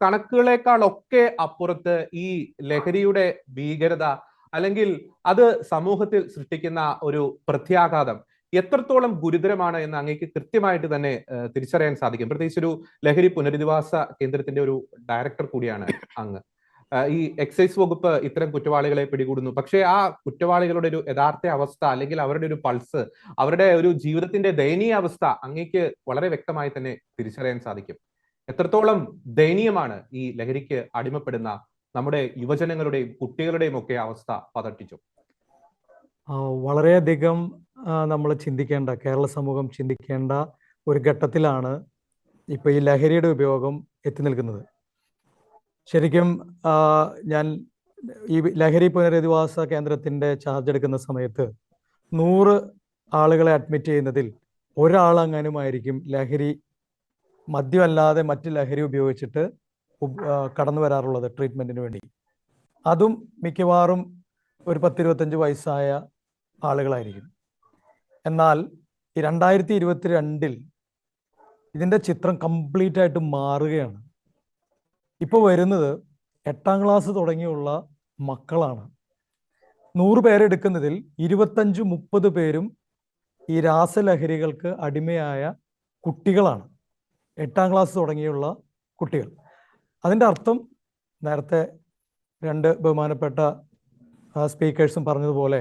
കണക്കുകളെക്കാളൊക്കെ അപ്പുറത്ത് ഈ ലഹരിയുടെ ഭീകരത അല്ലെങ്കിൽ അത് സമൂഹത്തിൽ സൃഷ്ടിക്കുന്ന ഒരു പ്രത്യാഘാതം എത്രത്തോളം ഗുരുതരമാണ് എന്ന് അങ്ങേക്ക് കൃത്യമായിട്ട് തന്നെ തിരിച്ചറിയാൻ സാധിക്കും. പ്രത്യേകിച്ച് ഒരു ലഹരി പുനരധിവാസ കേന്ദ്രത്തിന്റെ ഒരു ഡയറക്ടർ കൂടിയാണ് അങ്ങ്. ഈ എക്സൈസ് വകുപ്പ് ഇത്തരം കുറ്റവാളികളെ പിടികൂടുന്നു. പക്ഷേ ആ കുറ്റവാളികളുടെ ഒരു യഥാർത്ഥ അവസ്ഥ അല്ലെങ്കിൽ അവരുടെ ഒരു പൾസ് അവരുടെ ഒരു ജീവിതത്തിന്റെ ദയനീയ അവസ്ഥ അങ്ങേക്ക് വളരെ വ്യക്തമായി തന്നെ തിരിച്ചറിയാൻ സാധിക്കും. എത്രത്തോളം ദയനീയമാണ് ഈ ലഹരിക്ക് അടിമപ്പെടുന്ന നമ്മുടെ യുവജനങ്ങളുടെയും കുട്ടികളുടെയും ഒക്കെ അവസ്ഥ പതട്ടിച്ചു? വളരെയധികം നമ്മൾ ചിന്തിക്കേണ്ട കേരള സമൂഹം ചിന്തിക്കേണ്ട ഒരു ഘട്ടത്തിലാണ് ഇപ്പൊ ഈ ലഹരിയുടെ ഉപയോഗം എത്തി നിൽക്കുന്നത്. ശരിക്കും ഞാൻ ഈ ലഹരി പുനരധിവാസ കേന്ദ്രത്തിന്റെ ചാർജ് എടുക്കുന്ന സമയത്ത് നൂറ് ആളുകളെ അഡ്മിറ്റ് ചെയ്യുന്നതിൽ ഒരാളെങ്ങാനുമായിരിക്കും ലഹരി മദ്യമല്ലാതെ മറ്റ് ലഹരി ഉപയോഗിച്ചിട്ട് കടന്നു വരാറുള്ളത് ട്രീറ്റ്മെന്റിന് വേണ്ടി. അതും മിക്കവാറും ഒരു പത്തിരുപത്തഞ്ച് വയസ്സായ ആളുകളായിരിക്കും. എന്നാൽ ഈ രണ്ടായിരത്തി ഇരുപത്തി രണ്ടിൽ ഇതിന്റെ ചിത്രം കംപ്ലീറ്റ് ആയിട്ട് മാറുകയാണ്. ഇപ്പോൾ വരുന്നത് എട്ടാം ക്ലാസ് തുടങ്ങിയുള്ള മക്കളാണ്. നൂറ് പേരെടുക്കുന്നതിൽ ഇരുപത്തഞ്ച് മുപ്പത് പേരും ഈ രാസലഹരികൾക്ക് അടിമയായ കുട്ടികളാണ്. എട്ടാം ക്ലാസ് തുടങ്ങിയുള്ള കുട്ടികൾ. അതിന്റെ അർത്ഥം നേരത്തെ രണ്ട് ബഹുമാനപ്പെട്ട സ്പീക്കേഴ്സും പറഞ്ഞതുപോലെ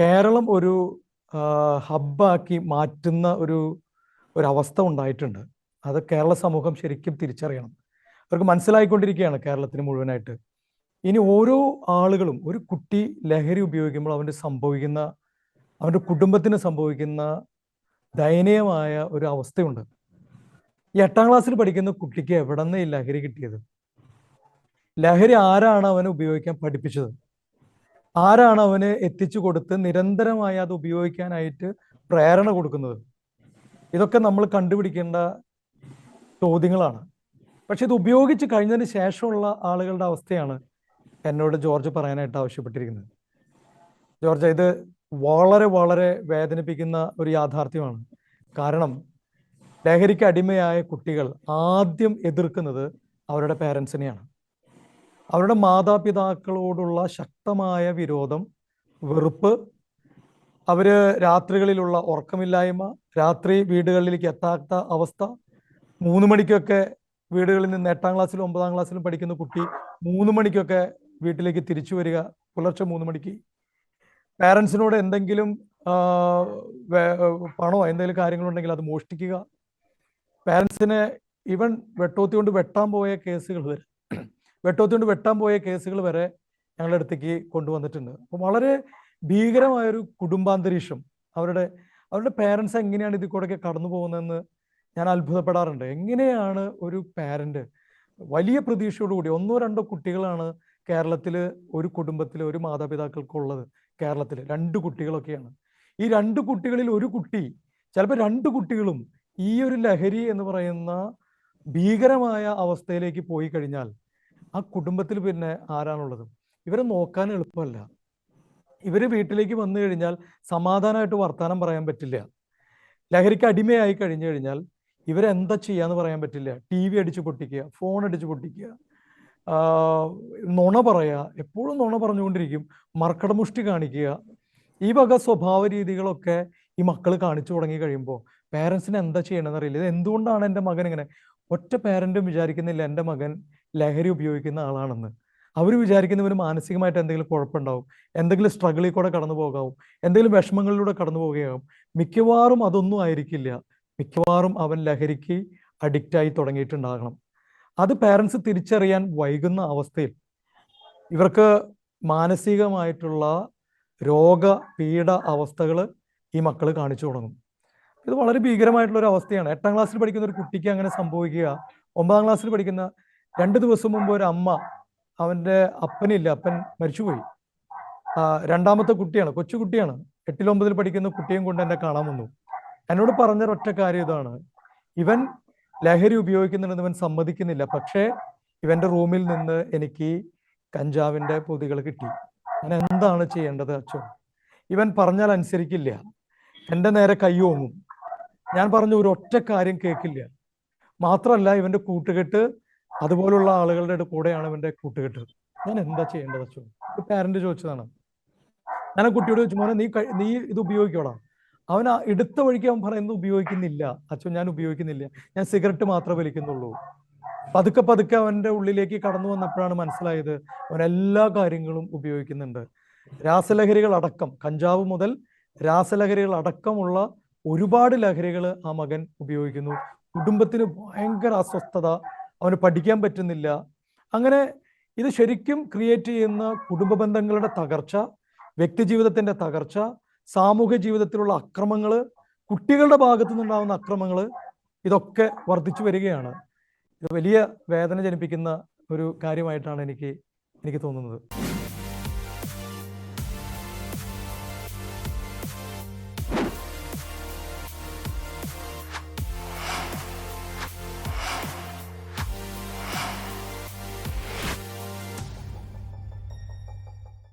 കേരളം ഒരു ഹബ്ബാക്കി മാറ്റുന്ന ഒരു ഒരു അവസ്ഥ ഉണ്ടായിട്ടുണ്ട്. അത് കേരള സമൂഹം ശരിക്കും തിരിച്ചറിയണം. അവർക്ക് മനസ്സിലായിക്കൊണ്ടിരിക്കുകയാണ് കേരളത്തിന് മുഴുവനായിട്ട്. ഇനി ഓരോ ആളുകളും ഒരു കുട്ടി ലഹരി ഉപയോഗിക്കുമ്പോൾ അവന്റെ സംഭവിക്കുന്ന അവന്റെ കുടുംബത്തിന് സംഭവിക്കുന്ന ദയനീയമായ ഒരു അവസ്ഥയുണ്ട്. എട്ടാം ക്ലാസ്സിൽ പഠിക്കുന്ന കുട്ടിക്ക് എവിടെ നിന്ന് ഈ ലഹരി കിട്ടിയത്? ലഹരി ആരാണ് അവനെ ഉപയോഗിക്കാൻ പഠിപ്പിച്ചത്? ആരാണ് അവന് എത്തിച്ചു കൊടുത്ത് നിരന്തരമായി അത് ഉപയോഗിക്കാനായിട്ട് പ്രേരണ കൊടുക്കുന്നത്? ഇതൊക്കെ നമ്മൾ കണ്ടുപിടിക്കേണ്ട ചോദ്യങ്ങളാണ്. പക്ഷെ ഇത് ഉപയോഗിച്ച് കഴിഞ്ഞതിന് ശേഷമുള്ള ആളുകളുടെ അവസ്ഥയാണ് എന്നോട് ജോർജ് പറയാനായിട്ട് ആവശ്യപ്പെട്ടിരിക്കുന്നത്. ജോർജ് ഇത് വളരെ വളരെ വേദനിപ്പിക്കുന്ന ഒരു യാഥാർത്ഥ്യമാണ്. കാരണം ലഹരിക്ക് അടിമയായ കുട്ടികൾ ആദ്യം എതിർക്കുന്നത് അവരുടെ പേരൻസിനെയാണ്. അവരുടെ മാതാപിതാക്കളോടുള്ള ശക്തമായ വിരോധം വെറുപ്പ് അവർ രാത്രികളിലുള്ള ഉറക്കമില്ലായ്മ രാത്രി വീടുകളിലേക്ക് എത്താത്ത അവസ്ഥ മൂന്ന് മണിക്കൊക്കെ വീടുകളിൽ നിന്ന് എട്ടാം ക്ലാസ്സിലും ഒമ്പതാം ക്ലാസ്സിലും പഠിക്കുന്ന കുട്ടി മൂന്ന് മണിക്കൊക്കെ വീട്ടിലേക്ക് തിരിച്ചു വരിക പുലർച്ചെ മൂന്ന് മണിക്ക്. പാരൻസിനോട് എന്തെങ്കിലും പണോ എന്തെങ്കിലും കാര്യങ്ങളുണ്ടെങ്കിൽ അത് മോഷ്ടിക്കുക പാരൻസിനെ ഇവൻ വെട്ടോത്തി കൊണ്ട് വെട്ടാൻ പോയ കേസുകൾ വരെ വെട്ടോത്തി കൊണ്ട് വെട്ടാൻ പോയ കേസുകൾ വരെ ഞങ്ങളുടെ അടുത്തേക്ക് കൊണ്ടുവന്നിട്ടുണ്ട്. അപ്പോൾ വളരെ ഭീകരമായൊരു കുടുംബാന്തരീക്ഷം അവരുടെ അവരുടെ പേരൻസ് എങ്ങനെയാണ് ഇതിൽ കൂടെയൊക്കെ കടന്നു പോകുന്നതെന്ന് ഞാൻ അത്ഭുതപ്പെടാറുണ്ട്. എങ്ങനെയാണ് ഒരു പാരന്റ് വലിയ പ്രതീക്ഷയോടുകൂടി ഒന്നോ രണ്ടോ കുട്ടികളാണ് കേരളത്തിൽ ഒരു കുടുംബത്തിൽ ഒരു മാതാപിതാക്കൾക്കുള്ളത് കേരളത്തിൽ രണ്ട് കുട്ടികളൊക്കെയാണ്. ഈ രണ്ട് കുട്ടികളിൽ ഒരു കുട്ടി ചിലപ്പോൾ രണ്ട് കുട്ടികളും ഈ ഒരു ലഹരി എന്ന് പറയുന്ന ഭീകരമായ അവസ്ഥയിലേക്ക് പോയി കഴിഞ്ഞാൽ ആ കുടുംബത്തിൽ പിന്നെ ആരാണുള്ളത്? ഇവരെ നോക്കാൻ എളുപ്പമല്ല. ഇവർ വീട്ടിലേക്ക് വന്നു കഴിഞ്ഞാൽ സമാധാനമായിട്ട് വർത്തമാനം പറയാൻ പറ്റില്ല. ലഹരിക്ക് അടിമയായി കഴിഞ്ഞു കഴിഞ്ഞാൽ ഇവരെന്താ ചെയ്യാന്ന് പറയാൻ പറ്റില്ല. ടി വി അടിച്ചു പൊട്ടിക്കുക ഫോൺ അടിച്ചു പൊട്ടിക്കുക നുണ പറയുക എപ്പോഴും നുണ പറഞ്ഞുകൊണ്ടിരിക്കും മർക്കടമുഷ്ടി കാണിക്കുക. ഈ വക സ്വഭാവ രീതികളൊക്കെ ഈ മക്കൾ കാണിച്ചു തുടങ്ങി കഴിയുമ്പോൾ പേരൻസിന് എന്താ ചെയ്യണമെന്ന് അറിയില്ല ഇത് എന്തുകൊണ്ടാണ് എന്റെ മകൻ ഇങ്ങനെ? ഒറ്റ പേരന്റും വിചാരിക്കുന്നില്ല എന്റെ മകൻ ലഹരി ഉപയോഗിക്കുന്ന ആളാണെന്ന്. അവർ വിചാരിക്കുന്നവന് മാനസികമായിട്ട് എന്തെങ്കിലും കുഴപ്പമുണ്ടാവും. എന്തെങ്കിലും സ്ട്രഗിളിൽ കൂടെ കടന്നു പോകാവും. എന്തെങ്കിലും വിഷമങ്ങളിലൂടെ കടന്നു പോവുകയാവും. മിക്കവാറും അതൊന്നും ആയിരിക്കില്ല. മിക്കവാറും അവൻ ലഹരിക്ക് അഡിക്റ്റായി തുടങ്ങിയിട്ടുണ്ടാകണം. അത് പേരൻസ് തിരിച്ചറിയാൻ വൈകുന്ന അവസ്ഥയിൽ ഇവർക്ക് മാനസികമായിട്ടുള്ള രോഗ പീഡ അവസ്ഥകൾ ഈ മക്കൾ കാണിച്ചു തുടങ്ങും. ഇത് വളരെ ഭീകരമായിട്ടുള്ള ഒരു അവസ്ഥയാണ്. എട്ടാം ക്ലാസ്സിൽ പഠിക്കുന്ന ഒരു കുട്ടിക്ക് അങ്ങനെ സംഭവിക്കുക. ഒമ്പതാം ക്ലാസ്സിൽ പഠിക്കുന്ന രണ്ട് ദിവസം മുമ്പ് ഒരു അമ്മ അവന്റെ അപ്പനില്ല. അപ്പൻ മരിച്ചുപോയി. രണ്ടാമത്തെ കുട്ടിയാണ് കൊച്ചു കുട്ടിയാണ്. എട്ടിലൊമ്പതിൽ പഠിക്കുന്ന കുട്ടിയും കൊണ്ട് എന്നെ കാണാൻ വന്നു. എന്നോട് പറഞ്ഞ ഒറ്റ കാര്യം ഇതാണ്. ഇവൻ ലഹരി ഉപയോഗിക്കുന്നുണ്ടെന്ന് ഇവൻ സമ്മതിക്കുന്നില്ല. പക്ഷേ ഇവന്റെ റൂമിൽ നിന്ന് എനിക്ക് കഞ്ചാവിന്റെ പൊതികൾ കിട്ടി. ഞാൻ എന്താണ് ചെയ്യേണ്ടത് അച്ഛൻ? ഇവൻ പറഞ്ഞാൽ അനുസരിക്കില്ല. എന്റെ നേരെ കൈ ഓങ്ങും. ഞാൻ പറഞ്ഞ ഒരു ഒറ്റ കാര്യം കേൾക്കില്ല. മാത്രമല്ല ഇവന്റെ കൂട്ടുകെട്ട് അതുപോലുള്ള ആളുകളുടെ കൂടെയാണ് ഇവന്റെ കൂട്ടുകെട്ട്. ഞാൻ എന്താ ചെയ്യേണ്ടത് അച്ഛൻ പാരന്റ് ചോദിച്ചതാണ്. ഞാൻ ആ കുട്ടിയോട് ചോദിച്ചു മോനെ നീ നീ ഇത് ഉപയോഗിക്കോടാ? അവൻ എടുത്ത വഴിക്ക് അവൻ പറയുന്നത് ഉപയോഗിക്കുന്നില്ല. അച്ഛൻ ഞാൻ ഉപയോഗിക്കുന്നില്ല. ഞാൻ സിഗരറ്റ് മാത്രമേ വലിക്കുന്നുള്ളൂ. പതുക്കെ പതുക്കെ അവന്റെ ഉള്ളിലേക്ക് കടന്നു വന്നപ്പോഴാണ് മനസ്സിലായത് അവൻ എല്ലാ കാര്യങ്ങളും ഉപയോഗിക്കുന്നുണ്ട്. രാസലഹരികൾ അടക്കം കഞ്ചാവ് മുതൽ രാസലഹരികൾ അടക്കമുള്ള ഒരുപാട് ലഹരികൾ ആ മകൻ ഉപയോഗിക്കുന്നു. കുടുംബത്തിന് ഭയങ്കര അസ്വസ്ഥത. അവന് പഠിക്കാൻ പറ്റുന്നില്ല. അങ്ങനെ ഇത് ശരിക്കും ക്രിയേറ്റ് ചെയ്യുന്ന കുടുംബ ബന്ധങ്ങളുടെ തകർച്ച വ്യക്തിജീവിതത്തിന്റെ തകർച്ച സാമൂഹ്യ ജീവിതത്തിലുള്ള അക്രമങ്ങൾ കുട്ടികളുടെ ഭാഗത്തു നിന്നുണ്ടാകുന്ന അക്രമങ്ങൾ ഇതൊക്കെ വർദ്ധിച്ചു വരികയാണ്. ഇത് വലിയ വേദന ജനിപ്പിക്കുന്ന ഒരു കാര്യമായിട്ടാണ് എനിക്ക് എനിക്ക് തോന്നുന്നത്.